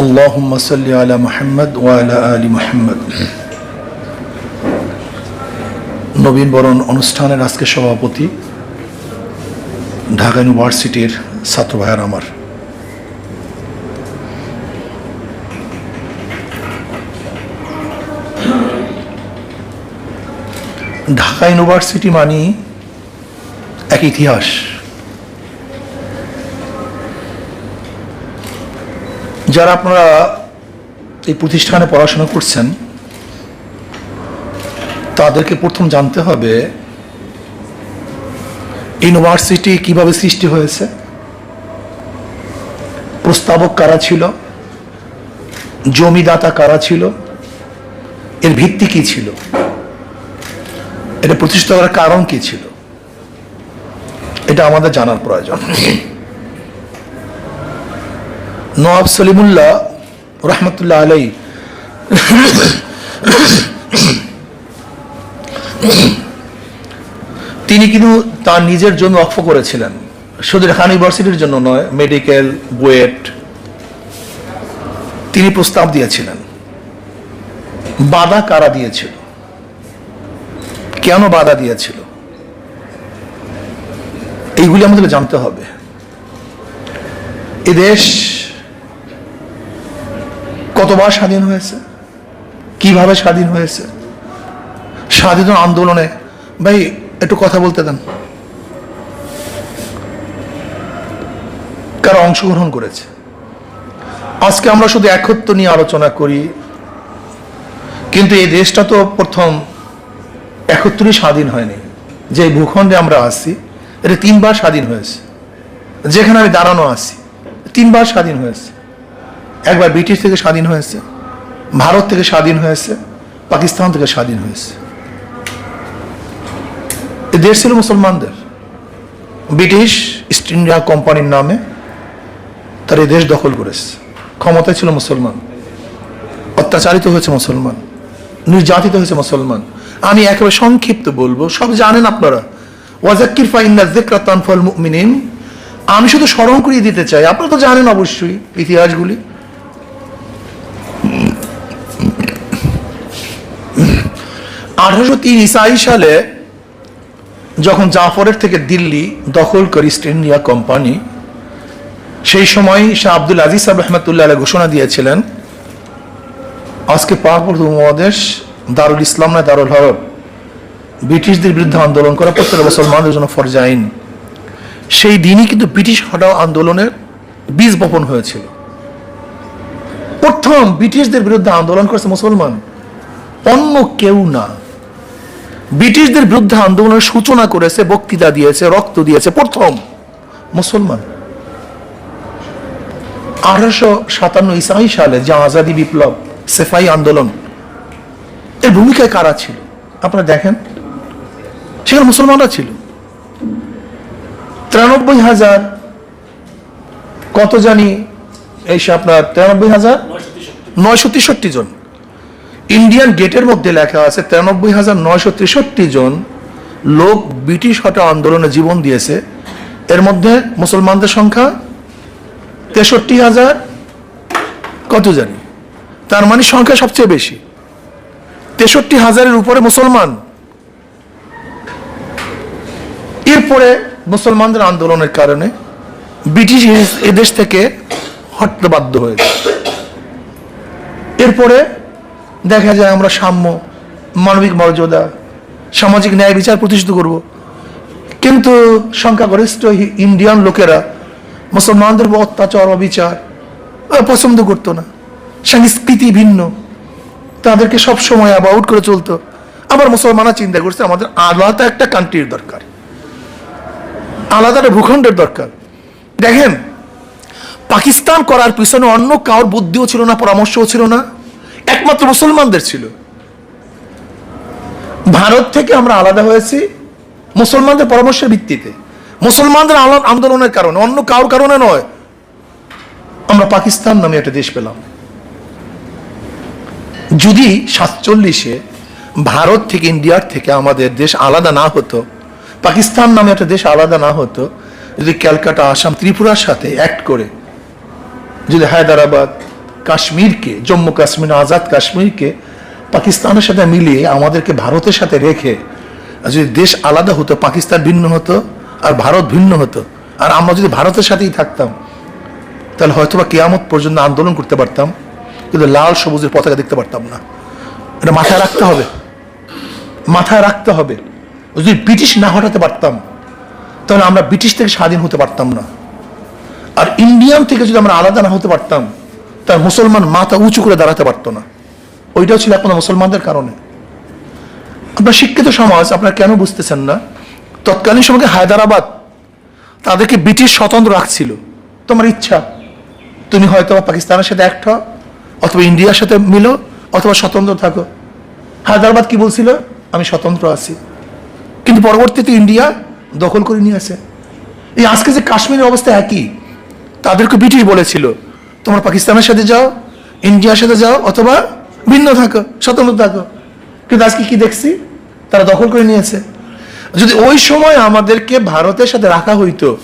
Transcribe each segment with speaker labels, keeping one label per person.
Speaker 1: اللهم صل على محمد وعلى آل محمد নবীন বরণ অনুষ্ঠানের আজকে সভাপতি ঢাকা ইউনিভার্সিটির ছাত্র ভাইয়ার আমার ঢাকা ইউনিভার্সিটি মানি এক ইতিহাস যারা আপনারা এই প্রতিষ্ঠানে পড়াশোনা করছেন, তাদেরকে প্রথম জানতে হবে, ইউনিভার্সিটি কীভাবে সৃষ্টি হয়েছে, প্রস্তাবক কারা ছিল, জমিদাতা কারা ছিল, এর ভিত্তি কি ছিল, এটা প্রতিষ্ঠা করার কারণ কি ছিল, এটা আমাদের জানার প্রয়োজন। নওয়াব সলিমুল্লাহ রহমতুল্লাহ আলাই তিনি কিন্তু তার নিজের জন্য অক্ষ করেছিলেন। শুধু ঢাকা ইউনিভার্সিটির জন্য নয়, মেডিকেল, বুয়েট। তিনি প্রস্তাব দিয়েছিলেন। বাধা কারা দিয়েছিল? কেন বাধা দিয়েছিল? এইগুলি আমাদেরকে জানতে হবে। এদেশ কতবার স্বাধীন হয়েছে? কীভাবে স্বাধীন হয়েছে? স্বাধীন আন্দোলনে। ভাই, একটু কথা বলতে দেন। কারা অংশগ্রহণ করেছে? আজকে আমরা শুধু একত্র নিয়ে আলোচনা করি, কিন্তু এই দেশটা তো প্রথম একত্রই স্বাধীন হয়নি। যে ভূখণ্ডে আমরা আছি, এটা তিনবার স্বাধীন হয়েছে। যেখানে আমি দাঁড়ানো আছি, তিনবার স্বাধীন হয়েছে। একবার ব্রিটিশ থেকে স্বাধীন হয়েছে, ভারত থেকে স্বাধীন হয়েছে, পাকিস্তান থেকে স্বাধীন হয়েছে। দেশ ছিল মুসলমানদের। ব্রিটিশ ইস্ট ইন্ডিয়া কোম্পানির নামে তার এই দেশ দখল করেছে। ক্ষমতায় ছিল মুসলমান, অত্যাচারিত হয়েছে মুসলমান, নির্যাতিত হয়েছে মুসলমান। আমি একেবারে সংক্ষিপ্ত বলব, সব জানেন আপনারা। ওয়াজাক্কির ফাইন্না তানফাল মুমিনিন। আমি শুধু স্মরণ করিয়ে দিতে চাই, আপনারা তো জানেন অবশ্যই ইতিহাসগুলি। আঠারোশো তিন ইসাই সালে যখন জাফরের থেকে দিল্লি দখল করে ইস্ট ইন্ডিয়া কোম্পানি সেই সময় শাহ আব্দুল আজিজ সাহেব রহমতুল্লাহ ঘোষণা দিয়েছিলেন, আজকে মহাদেশ দারুল ইসলাম না দারুল হরব ব্রিটিশদের বিরুদ্ধে আন্দোলন করা প্রত্যেক মুসলমানদের জন্য ফরজ আইন। সেই দিনই কিন্তু ব্রিটিশ হটাও আন্দোলনের বীজ বপন হয়েছিল। প্রথম ব্রিটিশদের বিরুদ্ধে আন্দোলন করেছে মুসলমান। অন্য কেউ না। ব্রিটিশদের বিরুদ্ধে আন্দোলনের সূচনা করেছে, বক্তৃতা দিয়েছে, রক্ত দিয়েছে। প্রথম মুসলমান। আঠারোশো সাতান্ন ইসাই সালে যে আজাদি বিপ্লব, সেফাই আন্দোলন, এর ভূমিকায় কারা ছিল? আপনারা দেখেন, সেখানে মুসলমানরা ছিল। তিরানব্বই হাজার কত জানি এই আপনার তিরানব্বই হাজার নয়শো তেষট্টি জন। ইন্ডিয়ান গেটের মধ্যে লেখা আছে, তিরানব্বই জন লোক ব্রিটিশ হটা আন্দোলনে জীবন দিয়েছে। এর মধ্যে মুসলমানদের সংখ্যা তেষট্টি হাজার কত জানি। তার মানে সংখ্যা সবচেয়ে বেশি। তেষট্টি হাজারের উপরে মুসলমান। এরপরে মুসলমানদের আন্দোলনের কারণে ব্রিটিশ এদেশ থেকে হটতে বাধ্য হয়েছে। এরপরে দেখা যায় আমরা সাম্য, মানবিক মর্যাদা, সামাজিক ন্যায় বিচার প্রতিষ্ঠিত করব। কিন্তু সংখ্যাগরিষ্ঠ ইন্ডিয়ান লোকেরা মুসলমানদের অত্যাচার, অবিচার পছন্দ করতো না। সংস্কৃতি ভিন্ন। তাদেরকে সব সময় অ্যাবাউট করে চলতো। আবার মুসলমানরা চিন্তা করছে, আমাদের আলাদা একটা কান্ট্রির দরকার। আলাদা একটা ভূখণ্ডের দরকার। দেখেন, পাকিস্তান করার পিছনে অন্য কারোর বুদ্ধিও ছিল না, পরামর্শও ছিল না। একমাত্র মুসলমানদের ছিল। ভারত থেকে আমরা আলাদা হয়েছি মুসলমানদের পরামর্শের ভিত্তিতে। মুসলমানদের আন্দোলনের কারণে, অন্য কারোর কারণে নয়, আমরা পাকিস্তান নামে একটা দেশ পেলাম। যদি সাতচল্লিশে ভারত থেকে ইন্ডিয়ার থেকে আমাদের দেশ আলাদা না হতো, পাকিস্তান নামে একটা দেশ আলাদা না হতো, যদি ক্যালকাটা, আসাম, ত্রিপুরার সাথে অ্যাক্ট করে, যদি হায়দ্রাবাদ কাশ্মীরকে, জম্মু কাশ্মীর, আজাদ কাশ্মীরকে পাকিস্তানের সাথে মিলিয়ে আমাদেরকে ভারতের সাথে রেখে যদি দেশ আলাদা হতো, পাকিস্তান ভিন্ন হতো আর ভারত ভিন্ন হতো, আর আমরা যদি ভারতের সাথেই থাকতাম, তাহলে হয়তো বা কেয়ামত পর্যন্ত আন্দোলন করতে পারতাম, কিন্তু লাল সবুজের পতাকা দেখতে পারতাম না। এটা মাথায় রাখতে হবে। মাথায় রাখতে হবে। যদি ব্রিটিশ না হটাতে পারতাম, তাহলে আমরা ব্রিটিশ থেকে স্বাধীন হতে পারতাম না। আর ইন্ডিয়ান থেকে যদি আমরা আলাদা না হতে পারতাম তার মুসলমান মাথা উঁচু করে দাঁড়াতে পারতো না। ওইটাও ছিল আপনার মুসলমানদের কারণে। আপনার শিক্ষিত সমাজ আপনারা কেন বুঝতেছেন না? তৎকালীন সময়কে হায়দ্রাবাদ তাদেরকে ব্রিটিশ স্বতন্ত্র রাখছিল। তোমার ইচ্ছা তুমি হয়তো পাকিস্তানের সাথে একটা হও, অথবা ইন্ডিয়ার সাথে মিলো অথবা স্বতন্ত্র থাকো। হায়দ্রাবাদ কি বলছিল? আমি স্বতন্ত্র আছি। কিন্তু পরবর্তীতে ইন্ডিয়া দখল করে নিয়ে আসে এই আজকে যে কাশ্মীরের অবস্থা একই তাদেরকে ব্রিটিশ বলেছিল তোমরা পাকিস্তানের সাথে যাও, ইন্ডিয়ার সাথে যাও, অথবা ভিন্ন থাকো, স্বতন্ত্র থাকো। কিন্তু আজকে কি দেখছি? তারা দখল করে নিয়েছে। যদি ওই সময় আমাদেরকে ভারতের সাথে রাখা হইতো,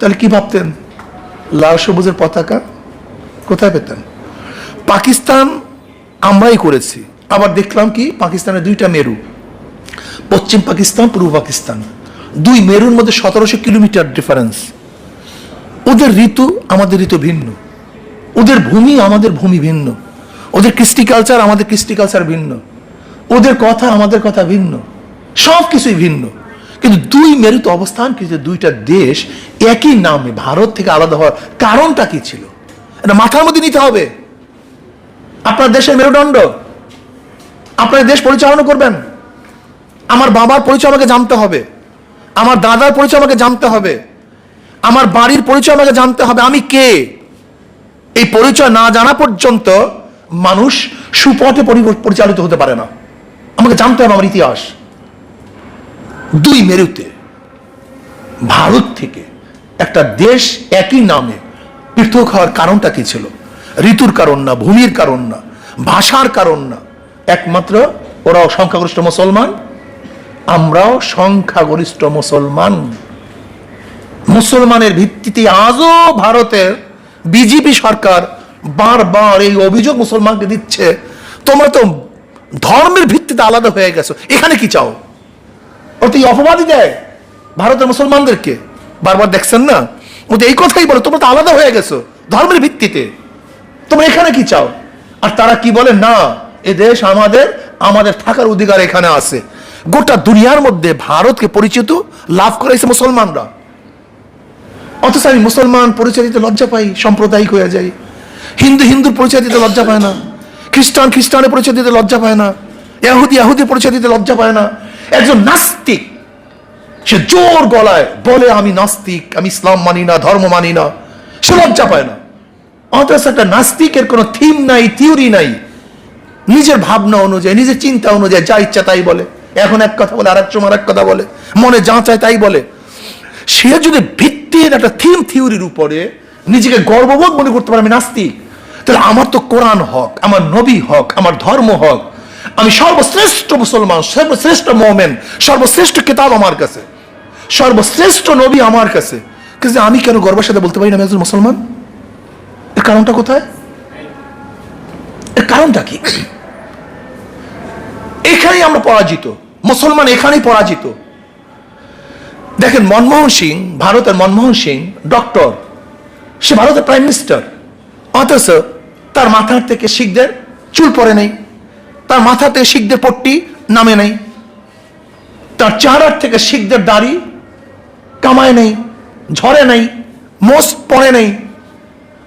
Speaker 1: তাহলে কি ভাবতেন? লাল সবুজের পতাকা কোথায় পেতেন? পাকিস্তান আমরাই করেছি। আবার দেখলাম কি? পাকিস্তানের দুইটা মেরু। পশ্চিম পাকিস্তান, পূর্ব পাকিস্তান। দুই মেরুর মধ্যে সতেরোশো কিলোমিটার ডিফারেন্স ওদের ঋতু আমাদের ঋতু ভিন্ন। ওদের ভূমি আমাদের ভূমি ভিন্ন। ওদের কৃষ্টি কালচার আমাদের কৃষ্টি কালচার ভিন্ন। ওদের কথা আমাদের কথা ভিন্ন। সব কিছুই ভিন্ন। কিন্তু দুই মেরুতে অবস্থান কিন্তু দুইটা দেশ একই নামে ভারত থেকে আলাদা হওয়ার কারণটা কি ছিল? এটা মাথার মধ্যে নিতে হবে। আপনার দেশের মেরুদণ্ড। আপনার দেশ পরিচালনা করবেন। আমার বাবার পরিচয় আমাকে জানতে হবে। আমার দাদার পরিচয় আমাকে জানতে হবে। আমার বাড়ির পরিচয় আমাকে জানতে হবে। আমি কে? এই পরিচয় না জানা পর্যন্ত মানুষ সুপথে পরিচালিত হতে পারে না। আমাকে জানতে হবে আমার ইতিহাস। দুই মেরুতে ভারত থেকে একটা দেশ একই নামে পৃথক হওয়ার কারণটা কি ছিল? ঋতুর কারণ না, ভূমির কারণ না, ভাষার কারণ না। একমাত্র ওরাও সংখ্যাগরিষ্ঠ মুসলমান, আমরাও সংখ্যাগরিষ্ঠ মুসলমান। মুসলমানের ভিত্তিতে আজও ভারতের বিজেপি সরকার বারবার এই অভিযোগ মুসলমানকে দিচ্ছে, তোমরা তো ধর্মের ভিত্তিতে আলাদা হয়ে গেছো। এখানে কি চাও? ও তো এই অপবাদই দেয় ভারতের মুসলমানদেরকে। বারবার দেখছেন না? ও এই কথাই বলে, তোমরা তো আলাদা হয়ে গেছো ধর্মের ভিত্তিতে। তোমরা এখানে কি চাও? আর তারা কি বলে? না, এ দেশ আমাদের আমাদের থাকার অধিকার এখানে আছে। গোটা দুনিয়ার মধ্যে ভারতকে পরিচিত, লাভ করাইছে মুসলমানরা। অথচ আমি মুসলমান পরিচয় দিতে লজ্জা পাই, সাম্প্রদায়িক হয়ে যাই। হিন্দু হিন্দুর পরিচয় দিতে লজ্জা পায় না। খ্রিস্টান খ্রিস্টানের পরিচয় দিতে লজ্জা পায় না। ইয়াহুদি ইয়াহুদি পরিচয় দিতে লজ্জা পায় না। একজন নাস্তিক, সে জোর গলায় বলে, আমি নাস্তিক, আমি ইসলাম মানি না, ধর্ম মানি না। সে লজ্জা পায় না। অথচ একটা নাস্তিকের কোনো থিম নাই, থিওরি নাই। নিজের ভাবনা অনুযায়ী, নিজের চিন্তা অনুযায়ী যা ইচ্ছা তাই বলে। এখন এক কথা বলে আর এক সময় আর এক কথা বলে। মনে যা চায় তাই বলে। সে যদি ভিত্তির একটা থিম থিওরির উপরে নিজেকে গর্ববোধ মনে করতে পারে, আমি নাস্তিক। তাহলে আমার তো কোরআন হক, আমার নবী হক, আমার ধর্ম হক, আমি সর্বশ্রেষ্ঠ মুসলমান, সর্বশ্রেষ্ঠ মোমেন, সর্বশ্রেষ্ঠ কিতাব আমার কাছে, সর্বশ্রেষ্ঠ নবী আমার কাছে। কিন্তু আমি কেন গর্বের সাথে বলতে পারি না আমি একজন মুসলমান? এর কারণটা কোথায়? এর কারণটা কি? এখানেই আমরা পরাজিত, মুসলমান এখানেই পরাজিত। দেখেন মনমোহন সিং, ভারতের মনমোহন সিং, ডক্টর। সে ভারতের প্রাইম মিনিস্টার অথচ তার মাথার থেকে শিখদের চুল পড়ে নেই। তার মাথা থেকে শিখদের পট্টি নামে নেই। তার চেহারার থেকে শিখদের দাড়ি কামায় নেই, ঝরে নেই মোস পড়ে নেই।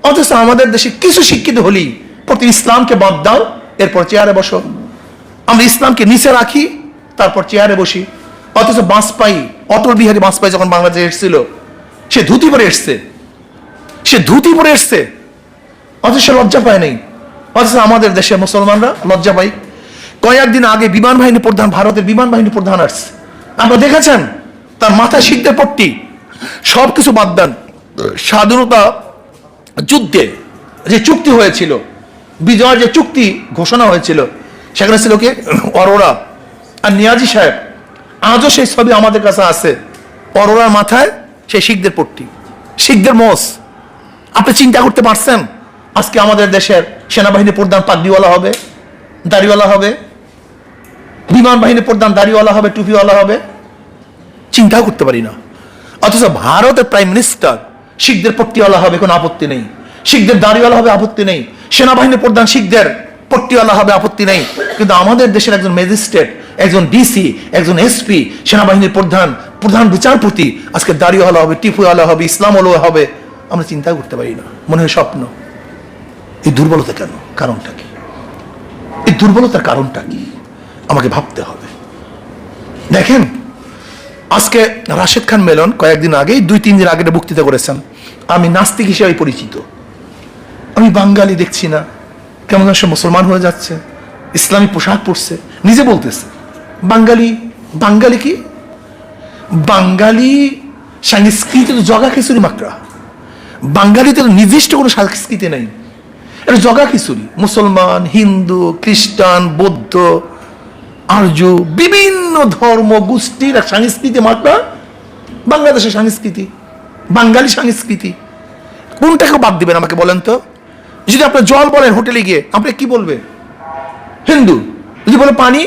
Speaker 1: অথচ আমাদের দেশে কিছু শিক্ষিত হলেই প্রতি ইসলামকে বাদ দাও, এরপর চেয়ারে বসো। আমরা ইসলামকে নিচে রাখি, তারপর চেয়ারে বসি। অথচ বাঁশপাই অটল বিহারী বাঁশপাই যখন বাংলাদেশে এসেছিল, সে ধুতি পরে এসছে। সে ধুতি পরে এসছে। অথচ লজ্জা পায় নাই। অথচ আমাদের দেশের মুসলমানরা লজ্জা পাই কয়েকদিন আগে বিমান বাহিনী প্রধান, ভারতের বিমান বাহিনী প্রধান আসছে। আপনারা দেখেছেন? তার মাথায় শিখদের পট্টি। সব কিছু বাদ দেন। স্বাধীনতা যুদ্ধে যে চুক্তি হয়েছিল, বিজয়ের যে চুক্তি ঘোষণা হয়েছিল, সেখানে ছিল কি? অরোরা। আর নিয়াজি সাহেব আজও সেই ছবি আমাদের কাছে আছে। অরোরার মাথায় সেই শিখদের পট্টি। শিখদের মোষ আপনি চিন্তা করতে পারছেন? আজকে আমাদের দেশের সেনাবাহিনী প্রধান পাগড়িওয়ালা হবে, দাড়িওয়ালা হবে বিমান বাহিনী প্রধান দাড়িওয়ালা হবে, টুপিওয়ালা হবে। চিন্তাও করতে পারি না। অথচ ভারতের প্রাইম মিনিস্টার শিখদের পট্টিওয়ালা হবে, কোনো আপত্তি নেই। শিখদের দাড়িওয়ালা হবে, আপত্তি নেই। সেনাবাহিনীর প্রধান শিখদের পট্টিওয়ালা হবে, আপত্তি নেই। কিন্তু আমাদের দেশের একজন ম্যাজিস্ট্রেট, একজন ডিসি, একজন এসপি, সেনাবাহিনীর প্রধান প্রধান বিচারপতি, আজকে দাড়িওয়ালা হবে, টিপুওয়ালা হবে ইসলাম হবে, আমরা চিন্তা করতে পারি না। মনে হয় স্বপ্ন। এই দুর্বলতা কেন? কারণটা কি? এই দুর্বলতার কারণটা কি? আমাকে ভাবতে হবে। দেখেন, আজকে রাশেদ খান মেলন কয়েকদিন আগেই দুই, তিন দিন আগে বক্তৃতা করেছেন। আমি নাস্তিক হিসেবে পরিচিত। আমি বাঙালি দেখছি না। কেমন সে মুসলমান হয়ে যাচ্ছে, ইসলামী পোশাক পরছে, নিজে বলতেছে, বাঙালি বাঙালি কি? বাঙালি সংস্কৃতি তো জগা খিচুড়ি মাকড়া বাঙালিতে তো নির্দিষ্ট কোনো সংস্কৃতি নেই। এটা জগা খিচুড়ি, মুসলমান, হিন্দু, খ্রিস্টান, বৌদ্ধ, আর্য, বিভিন্ন ধর্ম, গোষ্ঠীর এক সংস্কৃতি মাত্রা বাংলাদেশের সংস্কৃতি, বাঙালি সংস্কৃতি। কোনটাকে বাদ দিবেন আমাকে বলেন তো? যদি আপনার জল বলেন হোটেলে গিয়ে, আপনি কি বলবে? হিন্দু, যদি বলে পানি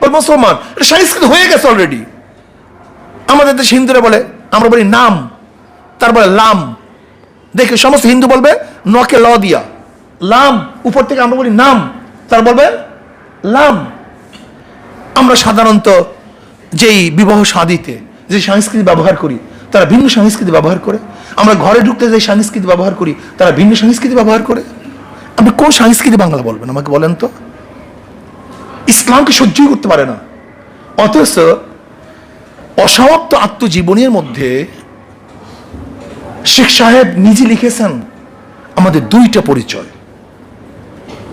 Speaker 1: বল মুসলমান সংস্কৃতি হয়ে গেছে অলরেডি আমাদের দেশে হিন্দুরা বলে, আমরা বলি নাম তারপরে লাম। দেখে সমস্ত হিন্দু বলবে, নকে ল দিয়া। লাম, উপর থেকে আমরা বলি নাম, তার বলবে লাম। আমরা সাধারণত যেই বিবাহ সাদিতে যে সংস্কৃতি ব্যবহার করি তারা ভিন্ন সংস্কৃতি ব্যবহার করে। আমরা ঘরে ঢুকতে যে সংস্কৃতি ব্যবহার করি, তারা ভিন্ন সংস্কৃতি ব্যবহার করে। আপনি কোন সংস্কৃতি বাংলা বলবেন আমাকে বলেন তো? ইসলামকে সহ্যই করতে পারে না। অথচ অসমাপ্ত আত্মজীবনীর মধ্যে শেখ সাহেব নিজে লিখেছেন, আমাদের দুইটা পরিচয়।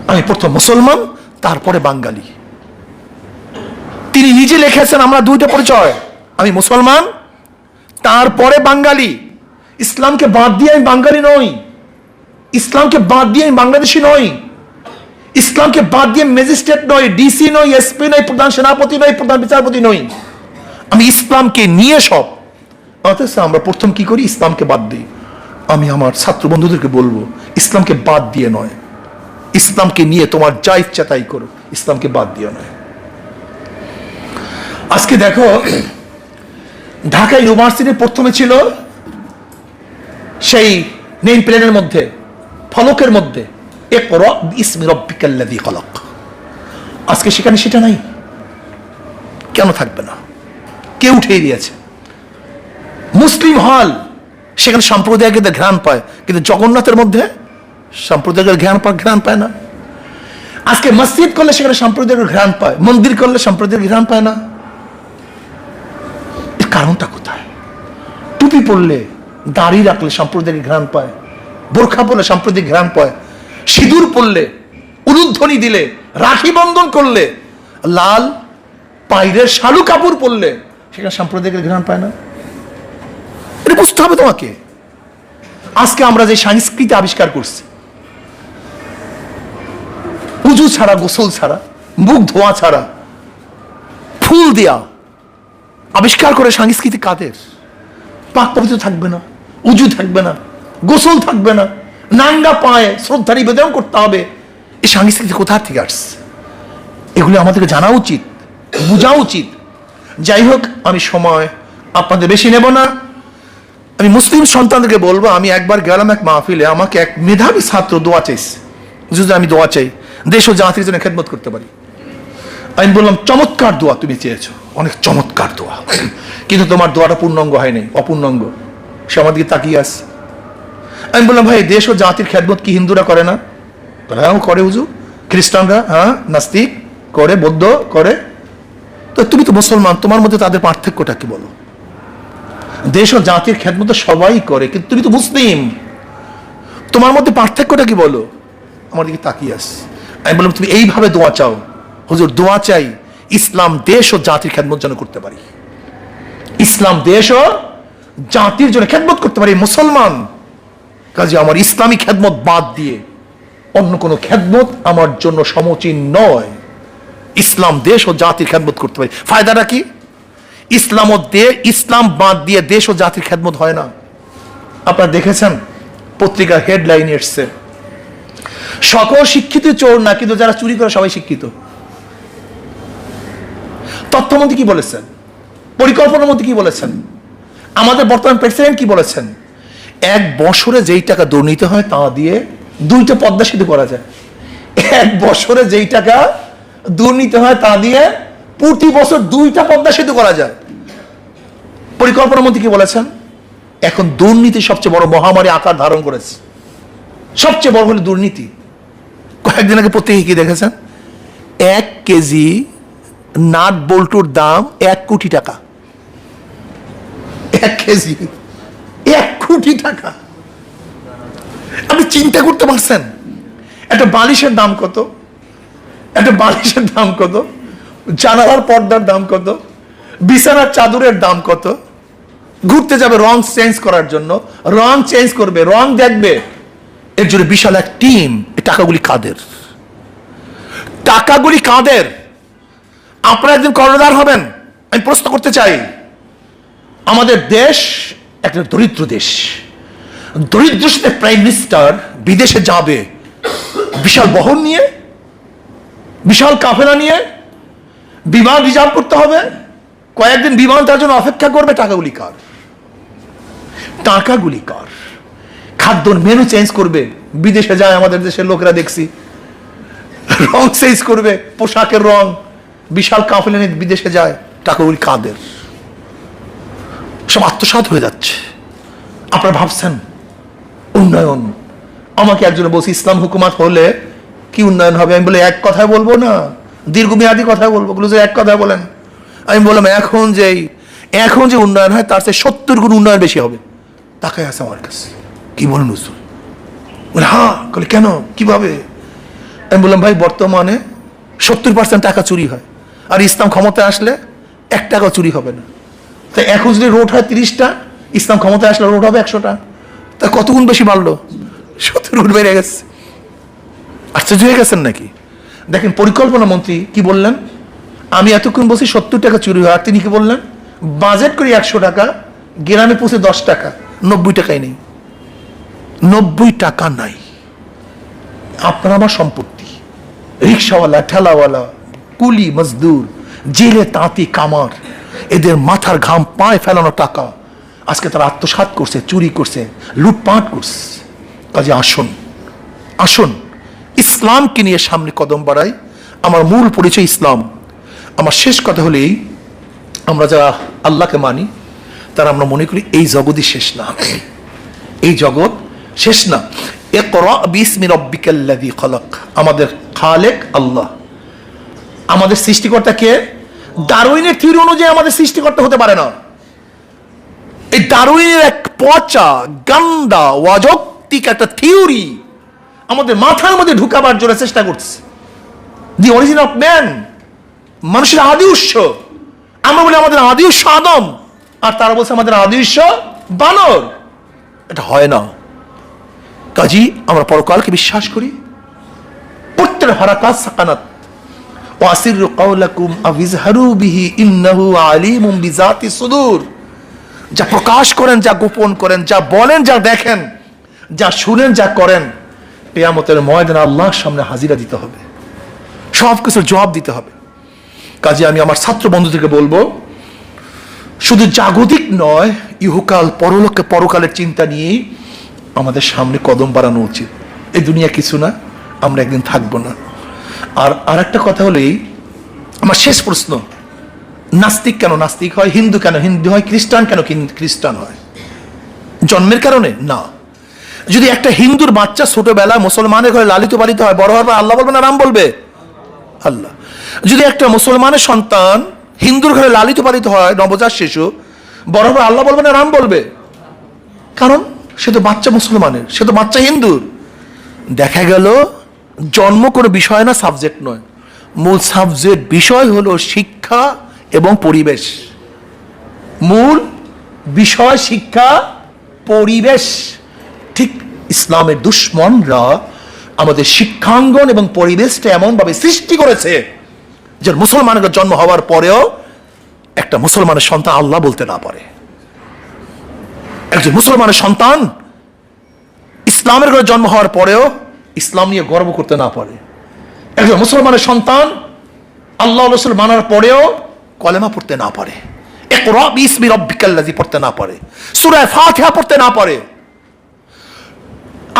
Speaker 1: আমি প্রথম মুসলমান, তারপরে বাঙালি। তিনি নিজে লিখেছেন, আমরা দুইটা পরিচয়। আমি মুসলমান তারপরে বাঙালি। ইসলামকে বাদ দিয়ে আমি বাঙালি নই। ইসলামকে বাদ দিয়ে আমি বাংলাদেশি নই। ইসলামকে বাদ দিয়ে ম্যাজিস্ট্রেট নই, ডিসি নই, এসপি নই, প্রধান সেনাপতি নই, প্রধান বিচারপতি নই। আমি ইসলামকে নিয়ে সব। অথচ আমরা প্রথম কি করি? ইসলামকে বাদ দিই। আমি আমার ছাত্র বন্ধুদেরকে বলব, ইসলামকে বাদ দিয়ে নয়। ইসলামকে নিয়ে তোমার যা ইচ্ছা তাই করো। ইসলামকে বাদ দিয়ে নয় আজকে দেখো ঢাকা ইউনিভার্সিটির প্রথমে ছিল সেই নেম প্লেনের মধ্যে, ফলকের মধ্যে এক ইসমি রব্বিকাল্লাযী খলক। আজকে সেখানে সেটা নাই। কেন থাকবে না? কে উঠিয়ে দিয়েছে? মুসলিম হল, সেখানে সম্প্রদায়কে ঘ্রাণ পায়, কিন্তু জগন্নাথের মধ্যে সম্প্রদায়ের ঘ্রাণ পায় ঘ্রাণ পায় না। আজকে মসজিদ করলে সেখানে সম্প্রদায়ের ঘ্রাণ পায়, মন্দির করলে সম্প্রদায়ের ঘ্রাণ পায় না। কারণটা কোথায়? টুপি পরলে দাড়ি রাখলে সম্প্রদায়ের ঘ্রাণ পায়, বোরখা পরলে সাম্প্রতিক ঘ্রাণ পায়, সিঁদুর পরলে উলুধ্বনি দিলে, রাখি বন্ধন করলে, লাল পাইরের শালু কাপড় পরলে সেখানে সাম্প্রদায়িকের ঘ্রাণ পায় না। এটা বুঝতে হবে তোমাকে। আজকে আমরা যে সংস্কৃতি আবিষ্কার করছি, উজু ছাড়া, গোসল ছাড়া, মুখ ধোয়া ছাড়া, ফুল দেয়া আবিষ্কার করে সাংস্কৃতিক কাদের? পাক পবিত্র থাকবে না, উজু থাকবে না, গোসল থাকবে না, নাঙ্গা পায়ে শ্রদ্ধা নিবেদন করতে হবে। এই সাংস্কৃতিক কোথা থেকে আসছে? এগুলো আমাদেরকে জানা উচিত, বোঝা উচিত। যাই হোক, আমি সময় আপনাদের বেশি নেব না। আমি মুসলিম সন্তানদেরকে বলব, আমি একবার গেলাম এক মাহফিলে, আমাকে এক মেধাবী ছাত্র দোয়া চাইছে। যদি আমি দোয়া চাই, দেশ ও জাতির জন্য খেদমত করতে পারি। আমি বললাম, চমৎকার দোয়া তুমি চেয়েছো। অনেক চমৎকার দোয়া। কিন্তু তোমার দোয়াটা পূর্ণাঙ্গ হয়নি, অপূর্ণাঙ্গ। সে আমার দিকে তাকিয়ে আসছে আমি বললাম, ভাই, দেশ ও জাতির খেদমত কি হিন্দুরা করে না? হ্যাঁ করে হুজুর। খ্রিস্টানরা হ্যাঁ নাস্তিক, করে, বৌদ্ধ, করে। তো তুমি তো মুসলমান, তোমার মধ্যে তাদের পার্থক্যটা কি বলো? দেশ ও জাতির খেদমত সবাই করে, কিন্তু তুমি তো মুসলিম। তোমার মধ্যে পার্থক্যটা কি বলো? আমার দিকে তাকিয়ে আস আমি বললাম, তুমি এইভাবে দোয়া চাও। হুজুর, দোয়া চাই। ইসলাম দেশ ও জাতির খেদমত যেন করতে পারি। ইসলাম দেশ ও জাতির জন্য খেদমত করতে পারি। মুসলমান, কাজে আমার ইসলামী খেদমত বাদ দিয়ে অন্য কোনো খেদমত আমার জন্য সমচীন নয়। ইসলাম দেশ ও জাতির খেদমত করতে পারি। ফায়দাটা কি? ইসলাম ইসলাম বাদ দিয়ে দেশ ও জাতির খেদমত হয় না। আপনারা দেখেছেন, পত্রিকার হেডলাইন এসছে। সকল শিক্ষিত চোর না কিন্তু যারা চুরি করে সবাই শিক্ষিত? তথ্যমন্ত্রী কি বলেছেন? পরিকল্পনা মন্ত্রী কি বলেছেন? আমাদের বর্তমান প্রেসিডেন্ট কি বলেছেন? এক বছরে যেই টাকা দুর্নীতি হয় তা দিয়ে দুইটা পদ্মা সেতু করা যায়। এক বছরে যেই টাকা দুর্নীতি হয় তা দিয়ে প্রতি বছর দুইটা পদ্মা সেতু করা যায়। পরিকল্পনা মন্ত্রী কি বলেছেন? এখন দুর্নীতি সবচেয়ে বড় মহামারী আকার ধারণ করেছে। সবচেয়ে বড় হলো দুর্নীতি। কয়েকদিন আগে প্রত্যেকে কি দেখেছেন? এক কেজি নাট বল্টুর দাম এক কোটি টাকা। এক কেজি? এক কোটি টাকা? আপনি চিন্তা করতে পারছেন? একটা বালিশের দাম কত? একটা বালিশের দাম কত? জানালার পর্দার দাম কত? বিছানার চাদরের দাম কত? ঘুরতে যাবে, রং চেঞ্জ করার জন্য। রং চেঞ্জ করবে, রং দেখবে। এর জন্য বিশাল এক টিম। টাকাগুলি কাদের? টাকাগুলি কাদের? আপনারা একদিন কর্ণধার হবেন? আমি প্রশ্ন করতে চাই। আমাদের দেশ একটা দরিদ্র দেশ। দরিদ্র সাথে প্রাইম মিনিস্টার বিদেশে যাবে। বিশাল বহন নিয়ে, বিশাল কাফেলা নিয়ে, বিমান রিজার্ভ করতে হবে। কয়েকদিন বিমান তার জন্য অপেক্ষা করবে টাকাগুলি কার? টাকাগুলি কার? খাদ্য মেনু চেঞ্জ করবে। বিদেশে যায় আমাদের দেশের লোকেরা দেখছি। রং চেঞ্জ করবে, পোশাকের রং। বিশাল কাফেলা বিদেশে যায় টাকাগুলি কাদের। সব আত্মসাৎ হয়ে যাচ্ছে। আপনারা ভাবছেন, উন্নয়ন। আমাকে একজন বলছে, ইসলাম হুকুমাত হলে কি উন্নয়ন হবে? আমি বলে, এক কথায় বলব না। দীর্ঘমেয়াদী কথা বলব। বলে, যে এক কথায় বলেন। আমি বললাম, এখন যে এখন যে উন্নয়ন হয়, তার চেয়ে সত্তর গুণ উন্নয়ন বেশি হবে। তাকাই আছে আমার কাছে। কি বলেন হুজুর? বলে হ্যাঁ বলে, কেন? কীভাবে? আমি বললাম, ভাই, বর্তমানে সত্তর পার্সেন্ট টাকা চুরি হয়। আর ইসলাম ক্ষমতায় আসলে এক টাকাও চুরি হবে না। তাই এখন যদি রোড হয় তিরিশটা, ইসলাম ক্ষমতায় আসলে রোড হবে একশোটা। তা কত গুণ বেশি বাড়লো? সত্তর গুণ বেড়ে গেছে। আশ্চর্য হয়ে গেছেন নাকি? দেখেন, পরিকল্পনা মন্ত্রী কি বললেন? আমি এতক্ষণ বলছি সত্তর টাকা চুরি হয়, আর তিনি কি বললেন? বাজেট করি একশো টাকা, গ্রামে পৌঁছে দশ টাকা, নব্বই টাকাই নেই। নব্বই টাকা নাই। আপনার আমার সম্পত্তি। রিক্সাওয়ালা, ঠেলাওয়ালা কুলি মজদুর, জেলে তাঁতি কামার। এদের মাথার ঘাম পায়ে ফেলানো টাকা। আজকে তারা আত্মসাৎ করছে, চুরি করছে, লুটপাট করছে। কাজে আসুন আসুন। ইসলামকে নিয়ে সামনে কদম বাড়াই। আমার মূল পরিচয় ইসলাম। আমার শেষ কথা হলো এই আমরা যারা আল্লাহকে মানি, তারা আমরা মনে করি এই জগৎই শেষ না। এই জগৎ শেষ না। ইকরা বিসমি রব্বিকাল্লাযী খলাক। আমাদের খালেক আল্লাহ। আমাদের সৃষ্টিকর্তা কে? ডারউইনের থিওরি অনুযায়ী আমাদের সৃষ্টিকর্তা হতে পারে না। এই ডারউইনের এক পচা, গান্দা অযৌক্তিক একটা থিওরি আমাদের মাথার মধ্যে ঢুকাবার জন্য চেষ্টা করছে। দি অরিজিন অফ ম্যান মানুষের আদি উৎস আমরা বলি আমাদের আদি উৎস আদম, আর তারা বলছে আমাদের আদি উৎস বানর। এটা হয় না। কাজী, আমরা পরকালকে বিশ্বাস করি। প্রত্যেক হারাকাত সাকানাত। ওয়াসির কাউলাকুম আবিজহারু বিহি ইন্নাহু আলিমুম বিজাতি যা প্রকাশ করেন, যা গোপন করেন, যা বলেন, যা দেখেন, যা শুনেন, যা করেন পেয়ামতের ময়দান আল্লাহর সামনে হাজিরা দিতে হবে। সব কিছুর জবাব দিতে হবে। কাজে আমি আমার ছাত্র বন্ধুদেরকে বলব, শুধু জাগতিক নয়, ইহুকাল পরলোকে পরকালের চিন্তা নিয়েই আমাদের সামনে কদম বাড়ানো উচিত। এই দুনিয়া কিছু না, আমরা একদিন থাকব না। আর আর একটা কথা হলো এই, আমার শেষ প্রশ্ন, নাস্তিক কেন নাস্তিক হয়, হিন্দু কেন হিন্দু হয়, খ্রিস্টান কেন খ্রিস্টান হয়? জন্মের কারণে? না। যদি একটা হিন্দুর বাচ্চা ছোটবেলায় মুসলমানের ঘরে লালিত পালিত হয়, বড় হওয়ার পর আল্লাহ বলবে না, রাম বলবে? আল্লাহ। যদি একটা মুসলমানের সন্তান হিন্দুর ঘরে লালিত পালিত হয়, নবজাত শিশু, বড় হওয়ার আল্লাহ বলবে না, রাম বলবে? কারণ সে তো বাচ্চা মুসলমানের, সে তো বাচ্চা হিন্দুর। দেখা গেল জন্ম কোনো বিষয় না সাবজেক্ট নয়। মূল সাবজেক্ট বিষয় হলো শিক্ষা এবং পরিবেশ। মূল বিষয় শিক্ষা, পরিবেশ। ঠিক ইসলামের দুশ্মনরা আমাদের শিক্ষাঙ্গন এবং পরিবেশটা এমনভাবে সৃষ্টি করেছে যে মুসলমানের জন্ম হওয়ার পরেও একটা মুসলমানের সন্তান আল্লাহ বলতে না পারে। একজন মুসলমানের সন্তান ইসলামের ঘরে জন্ম হওয়ার পরেও ইসলাম নিয়ে গর্ব করতে না পারে। একজন মুসলমানের সন্তান আল্লাহ রসুল মানার পরেও কলেমা পড়তে না পারে। ইকরা বিসমি রব্বিকাল্লাযী পড়তে না পারে। সূরা ফাতিহা পড়তে না পারে।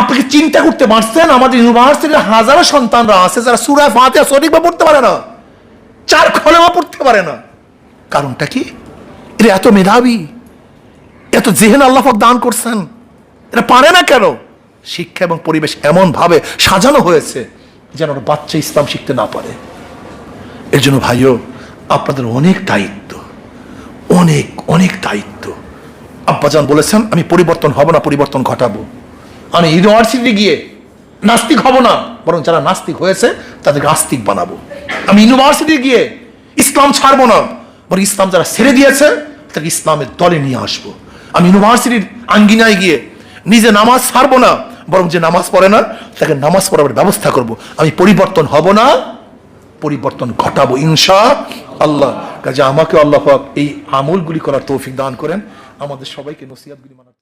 Speaker 1: আপনি চিন্তা করতে পারছেন, আমাদের ইউনিভার্সিটির হাজারো সন্তানরা আছে যারা সূরা ফাতিহা সঠিকভাবে পড়তে পারে না, চার কলেমা পড়তে পারে না। কারণটা কি? এরা এত মেধাবী, এত জেহেন আল্লাহ দান করছেন, এরা পারে না কেন? শিক্ষা এবং পরিবেশ এমন ভাবে সাজানো হয়েছে যেন বাচ্চা ইসলাম শিখতে না পারে। এর জন্য ভাইও, আপনাদের অনেক দায়িত্ব, অনেক অনেক দায়িত্ব। আব্বাজান বলেছেন, আমি পরিবর্তন হব না, পরিবর্তন ঘটাবো। আমি ইউনিভার্সিটি গিয়ে নাস্তিক হব না, বরং যারা নাস্তিক হয়েছে, তাদেরকে আস্তিক বানাবো। আমি ইউনিভার্সিটি গিয়ে ইসলাম ছাড়বো না, বরং ইসলাম যারা ছেড়ে দিয়েছে তাকে ইসলামের দলে নিয়ে আসব। আমি ইউনিভার্সিটির আঙ্গিনায় গিয়ে নিজে নামাজ ছাড়বো না, বরং যে নামাজ পড়ে না, তাকে নামাজ পড়াবার ব্যবস্থা করব। আমি পরিবর্তন হব না, পরিবর্তন ঘটাবো ইনশা আল্লাহ। কাজে আমাকে আল্লাহ এই আমলগুলি করার তৌফিক দান করেন। আমাদের সবাইকে নসিহাতগুলি মানার